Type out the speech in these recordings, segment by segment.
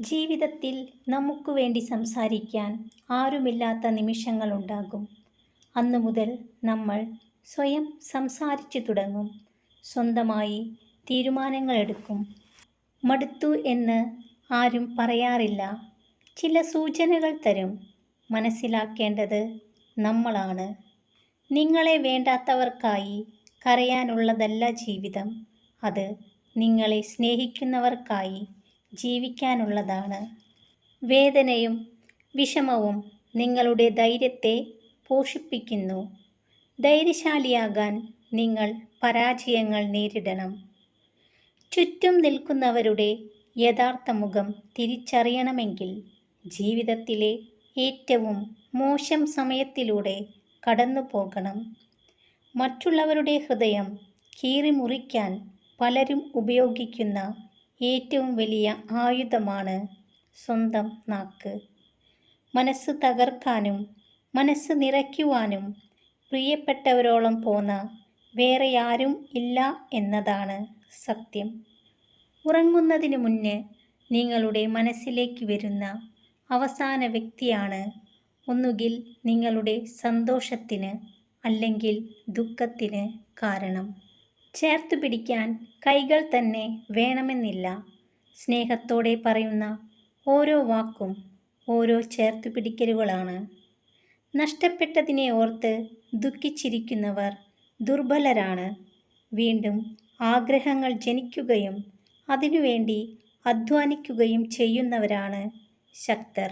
ജീവിതത്തിൽ നമുക്ക് വേണ്ടി സംസാരിക്കാൻ ആരുമില്ലാത്ത നിമിഷങ്ങളുണ്ടാകും. അന്നു മുതൽ നമ്മൾ സ്വയം സംസാരിച്ചു തുടങ്ങും. സ്വന്തമായി തീരുമാനങ്ങൾ എടുക്കും. മടുത്തു എന്ന് ആരും പറയാറില്ല. ചില സൂചനകൾ തരും. മനസ്സിലാക്കേണ്ടത് നമ്മളാണ്. നിങ്ങളെ വേണ്ടാത്തവർക്കായി കരയാനുള്ളതല്ല ജീവിതം. അത് നിങ്ങളെ സ്നേഹിക്കുന്നവർക്കായി ജീവിക്കാനുള്ളതാണ്. വേദനയും വിഷമവും നിങ്ങളുടെ ധൈര്യത്തെ പോഷിപ്പിക്കുന്നു. ധൈര്യശാലിയാകാൻ നിങ്ങൾ പരാജയങ്ങൾ നേരിടണം. ചുറ്റും നിൽക്കുന്നവരുടെ യഥാർത്ഥ മുഖം തിരിച്ചറിയണമെങ്കിൽ ജീവിതത്തിലെ ഏറ്റവും മോശം സമയത്തിലൂടെ കടന്നു പോകണം മറ്റുള്ളവരുടെ ഹൃദയം കീറിമുറിക്കാൻ പലരും ഉപയോഗിക്കുന്ന ഏറ്റവും വലിയ ആയുധമാണ് സ്വന്തം നാക്ക്. മനസ്സ് തകർക്കാനും മനസ്സ് നിറയ്ക്കുവാനും പ്രിയപ്പെട്ടവരോളം പോന്ന വേറെ ആരും ഇല്ല എന്നതാണ് സത്യം. ഉറങ്ങുന്നതിന് മുന്നേ നിങ്ങളുടെ മനസ്സിലേക്ക് വരുന്ന അവസാന വ്യക്തിയാണ് ഒന്നുകിൽ നിങ്ങളുടെ സന്തോഷത്തിന് അല്ലെങ്കിൽ ദുഃഖത്തിന് കാരണം. ചേർത്തു പിടിക്കാൻ കൈകൾ തന്നെ വേണമെന്നില്ല. സ്നേഹത്തോടെ പറയുന്ന ഓരോ വാക്കും ഓരോ ചേർത്ത് പിടിക്കലുകളാണ്. നഷ്ടപ്പെട്ടതിനെ ഓർത്ത് ദുഃഖിച്ചിരിക്കുന്നവർ ദുർബലരാണ്. വീണ്ടും ആഗ്രഹങ്ങൾ ജനിക്കുകയും അതിനുവേണ്ടി അധ്വാനിക്കുകയും ചെയ്യുന്നവരാണ് ശക്തർ.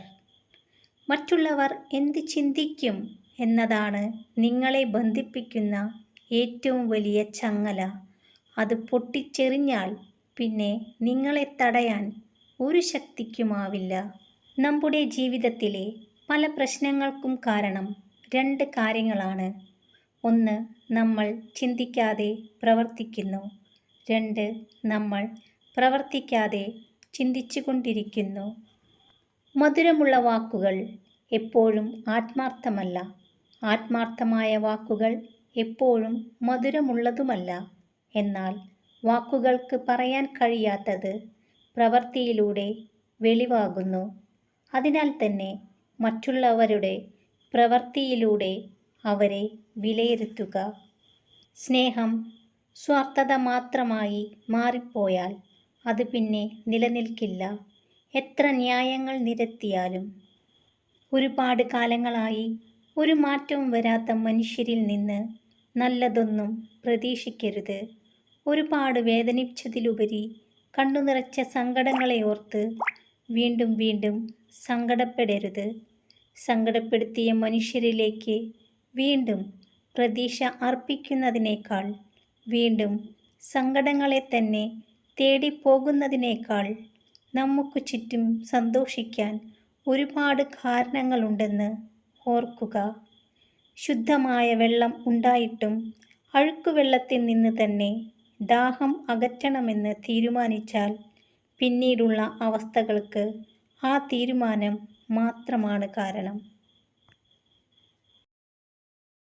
മറ്റുള്ളവർ എന്ത് ചിന്തിക്കും എന്നതാണ് നിങ്ങളെ ബന്ധിപ്പിക്കുന്ന ഏറ്റവും വലിയ ചങ്ങല. അത് പൊട്ടിച്ചെറിഞ്ഞാൽ പിന്നെ നിങ്ങളെ തടയാൻ ഒരു ശക്തിക്കുമാവില്ല. നമ്മുടെ ജീവിതത്തിലെ പല പ്രശ്നങ്ങൾക്കും കാരണം രണ്ട് കാര്യങ്ങളാണ്. ഒന്ന് നമ്മൾ ചിന്തിക്കാതെ പ്രവർത്തിക്കുന്നു. രണ്ട് നമ്മൾ പ്രവർത്തിക്കാതെ ചിന്തിച്ചു കൊണ്ടിരിക്കുന്നു മധുരമുള്ള വാക്കുകൾ എപ്പോഴും ആത്മാർത്ഥമല്ല. ആത്മാർത്ഥമായ വാക്കുകൾ എപ്പോഴും മധുരമുള്ളതുമല്ല. എന്നാൽ വാക്കുകൾക്ക് പറയാൻ കഴിയാത്തത് പ്രവൃത്തിയിലൂടെ വെളിവാകുന്നു. അതിനാൽ തന്നെ മറ്റുള്ളവരുടെ പ്രവൃത്തിയിലൂടെ അവരെ വിലയിരുത്തുക. സ്നേഹം സ്വാർത്ഥത മാത്രമായി മാറിപ്പോയാൽ അത് പിന്നെ നിലനിൽക്കില്ല. എത്ര ന്യായങ്ങൾ നിരത്തിയാലും. ഒരുപാട് കാലങ്ങളായി ഒരു മാറ്റവും വരാത്ത മനുഷ്യരിൽ നിന്ന് നല്ലതൊന്നും പ്രതീക്ഷിക്കരുത്. ഒരുപാട് വേദനിച്ചതിലുപരി കണ്ണു നിറച്ച സങ്കടങ്ങളെ ഓർത്ത് വീണ്ടും വീണ്ടും സങ്കടപ്പെടരുത്. സങ്കടപ്പെടുത്തിയ മനുഷ്യരിലേക്ക് വീണ്ടും പ്രതീക്ഷ അർപ്പിക്കുന്നതിനേക്കാൾ വീണ്ടും സങ്കടങ്ങളെ തന്നെ തേടിപ്പോകുന്നതിനേക്കാൾ നമുക്ക് ചുറ്റും സന്തോഷിക്കാൻ ഒരുപാട് കാരണങ്ങളുണ്ടെന്ന് ഓർക്കുക. ശുദ്ധമായ വെള്ളം ഉണ്ടായിട്ടും അഴുക്കുവെള്ളത്തിൽ നിന്ന് തന്നെ ദാഹം അകറ്റണമെന്ന് തീരുമാനിച്ചാൽ പിന്നീടുള്ള അവസ്ഥകൾക്ക് ആ തീരുമാനം മാത്രമാണ് കാരണം.